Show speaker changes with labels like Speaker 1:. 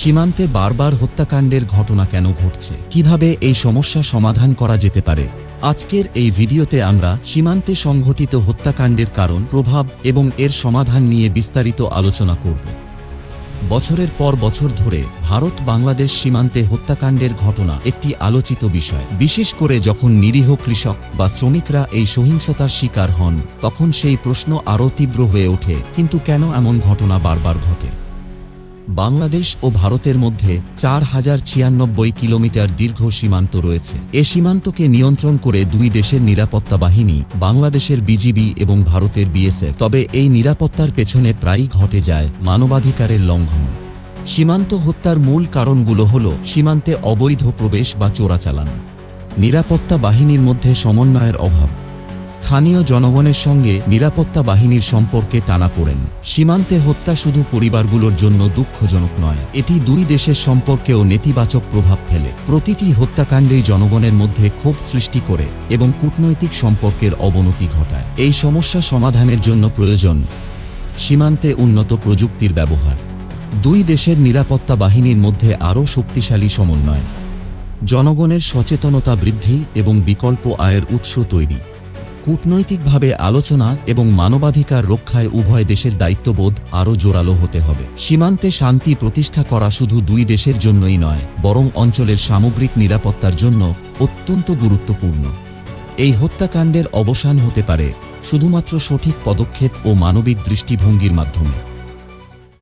Speaker 1: সীমান্তে বারবার হত্যাকাণ্ডের ঘটনা কেন ঘটছে? কীভাবে এই সমস্যা সমাধান করা যেতে পারে? আজকের এই ভিডিওতে আমরা সীমান্তে সংঘটিত হত্যাকাণ্ডের কারণ, প্রভাব এবং এর সমাধান নিয়ে বিস্তারিত আলোচনা করব। বছরের পর বছর ধরে ভারত বাংলাদেশ সীমান্তে হত্যাকাণ্ডের ঘটনা একটি আলোচিত বিষয়। বিশেষ করে যখন নিরীহ কৃষক বা শ্রমিকরা এই সহিংসতার শিকার হন, তখন সেই প্রশ্ন আরও তীব্র হয়ে ওঠে, কিন্তু কেন এমন ঘটনা বারবার ঘটে? বাংলাদেশ ও ভারতের মধ্যে চার হাজার ছিয়ানব্বই কিলোমিটার দীর্ঘ সীমান্ত রয়েছে। এ সীমান্তকে নিয়ন্ত্রণ করে দুই দেশের নিরাপত্তা বাহিনী, বাংলাদেশের বিজিবি এবং ভারতের বিএসএফ। তবে এই নিরাপত্তার পেছনে প্রায়ই ঘটে যায় মানবাধিকারের লঙ্ঘন। সীমান্ত হত্যার মূল কারণগুলো হল সীমান্তে অবৈধ প্রবেশ বা চোরাচালান। নিরাপত্তা বাহিনীর মধ্যে সমন্বয়ের অভাব। স্থানীয় জনগণের সঙ্গে নিরাপত্তা বাহিনীর সম্পর্কে টানা পড়েন। সীমান্তে হত্যা শুধু পরিবারগুলোর জন্য দুঃখজনক নয়, এটি দুই দেশের সম্পর্কেও নেতিবাচক প্রভাব ফেলে। প্রতিটি হত্যাকাণ্ডেই জনগণের মধ্যে ক্ষোভ সৃষ্টি করে এবং কূটনৈতিক সম্পর্কের অবনতি ঘটায়। এই সমস্যা সমাধানের জন্য প্রয়োজন সীমান্তে উন্নত প্রযুক্তির ব্যবহার। দুই দেশের নিরাপত্তা বাহিনীর মধ্যে আরও শক্তিশালী সমন্বয়। জনগণের সচেতনতা বৃদ্ধি এবং বিকল্প আয়ের উৎস তৈরি। কূটনৈতিকভাবে আলোচনা এবং মানবাধিকার রক্ষায় উভয় দেশের দায়িত্ববোধ আরও জোরালো হতে হবে। সীমান্তে শান্তি প্রতিষ্ঠা করা শুধু দুই দেশের জন্যই নয়, বরং অঞ্চলের সামগ্রিক নিরাপত্তার জন্য অত্যন্ত গুরুত্বপূর্ণ। এই হত্যাকাণ্ডের অবসান হতে পারে শুধুমাত্র সঠিক পদক্ষেপ ও মানবিক দৃষ্টিভঙ্গির মাধ্যমে।